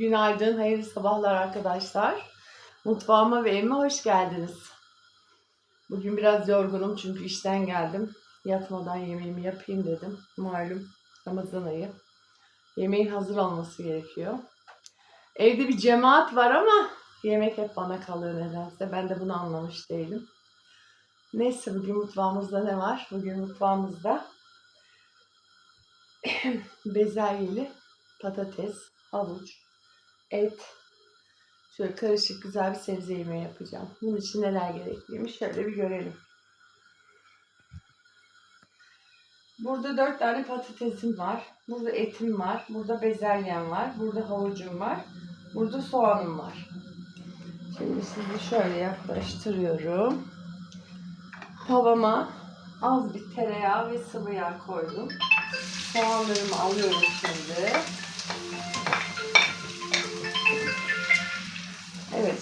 Günaydın, hayırlı sabahlar arkadaşlar. Mutfağıma ve evime hoş geldiniz. Bugün biraz yorgunum çünkü işten geldim. Yatmadan yemeğimi yapayım dedim. Malum Ramazan ayı. Yemeğin hazır olması gerekiyor. Evde bir cemaat var ama yemek hep bana kalıyor nedense. Ben de bunu anlamış değilim. Neyse bugün mutfağımızda ne var? Bugün mutfağımızda bezelyeli patates, havuç, et, şöyle karışık güzel bir sebze yemeği yapacağım. Bunun için neler gerekliymiş şöyle bir görelim. Burada dört tane patatesim var. Burada etim var. Burada bezelyem var. Burada havucum var. Burada soğanım var. Şimdi sizi şöyle yaklaştırıyorum. Tavama az bir tereyağı ve sıvı yağ koydum. Soğanlarımı alıyorum şimdi.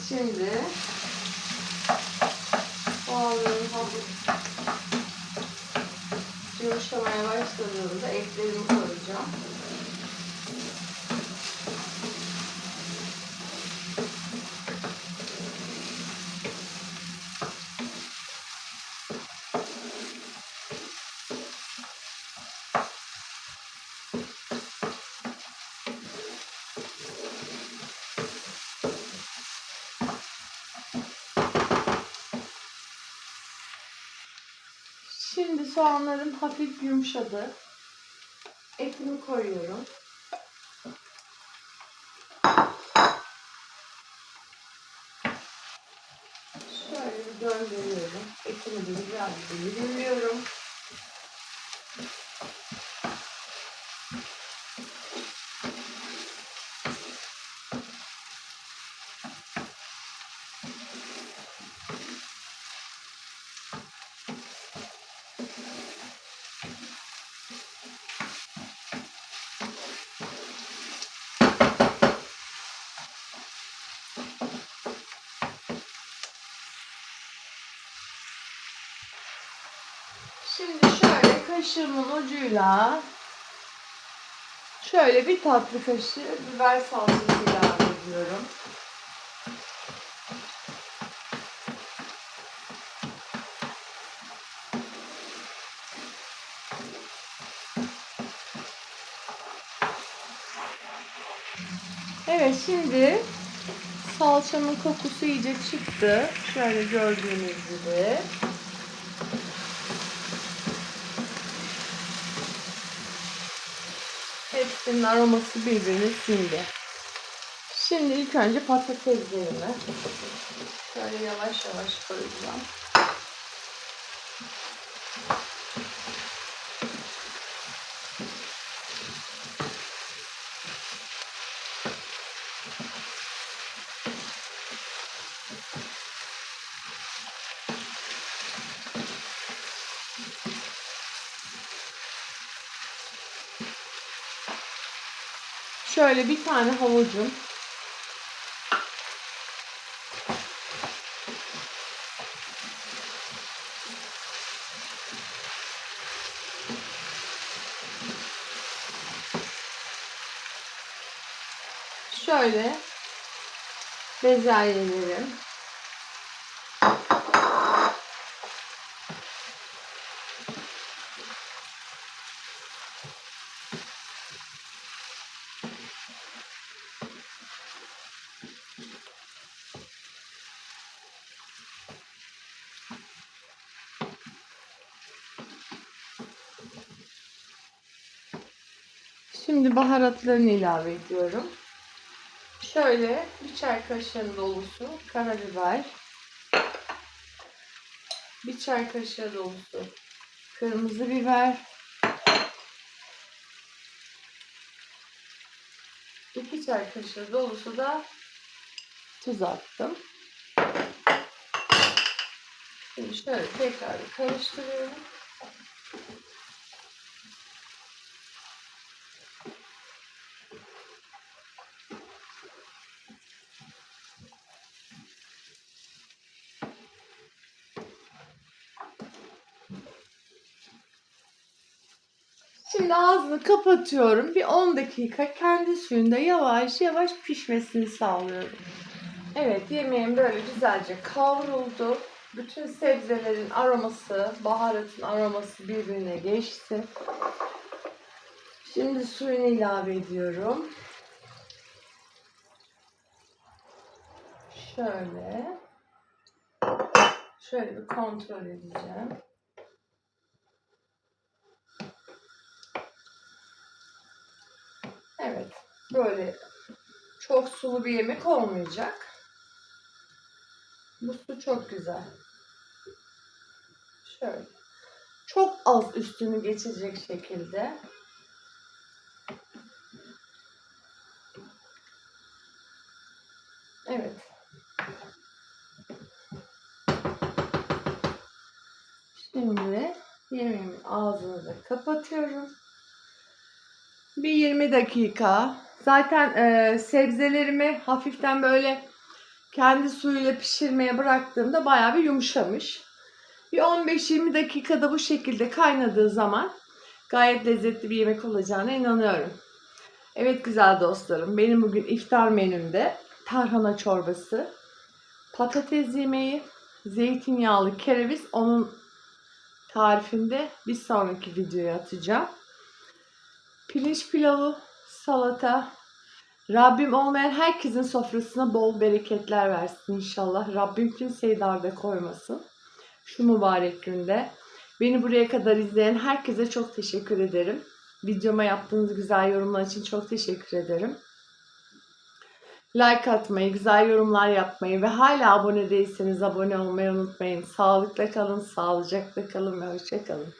Şimdi soğanlarım hafif yumuşamaya başladığında etlerimi koyacağım. Şimdi soğanlarım hafif yumuşadı. Etimi koyuyorum. Şöyle döndürüyorum. Etimi de güzel bir Şimdi şöyle kaşığımın ucuyla şöyle bir tatlı kaşığı biber salçası ilave ediyorum. Evet şimdi salçanın kokusu iyice çıktı. Şöyle gördüğünüz gibi. Hepsinin aroması birbirini sindi. Şimdi ilk önce patateslerimi şöyle yavaş yavaş koyacağım. Şöyle bir tane havucum. Şöyle bezelyelerim. Şimdi baharatlarını ilave ediyorum. Şöyle bir çay kaşığı dolusu karabiber. Bir çay kaşığı dolusu kırmızı biber. İki çay kaşığı dolusu da tuz attım. Şimdi şöyle tekrar karıştırıyorum. Şimdi ağzını kapatıyorum. Bir 10 dakika kendi suyunda yavaş yavaş pişmesini sağlıyorum. Evet yemeğim böyle güzelce kavruldu. Bütün sebzelerin aroması, baharatın aroması birbirine geçti. Şimdi suyunu ilave ediyorum. Şöyle. Şöyle bir kontrol edeceğim. Evet. Böyle çok sulu bir yemek olmayacak. Bu su çok güzel. Şöyle. Çok az üstünü geçecek şekilde. Evet. Şimdi yemeğimin ağzını da kapatıyorum. Bir 20 dakika. Zaten e, sebzelerimi hafiften böyle kendi suyuyla pişirmeye bıraktığımda bayağı bir yumuşamış. Bir 15-20 dakikada bu şekilde kaynadığı zaman gayet lezzetli bir yemek olacağına inanıyorum. Evet güzel dostlarım, benim bugün iftar menümde tarhana çorbası, patates yemeği, zeytinyağlı kereviz, onun tarifinde bir sonraki videoya atacağım. Pirinç pilavı, salata. Rabbim olmayan herkesin sofrasına bol bereketler versin inşallah. Rabbim kimseyi darda koymasın. Şu mübarek günde. Beni buraya kadar izleyen herkese çok teşekkür ederim. Videoma yaptığınız güzel yorumlar için çok teşekkür ederim. Like atmayı, güzel yorumlar yapmayı ve hala abone değilseniz abone olmayı unutmayın. Sağlıkla kalın, sağlıcakla kalın ve hoşça kalın.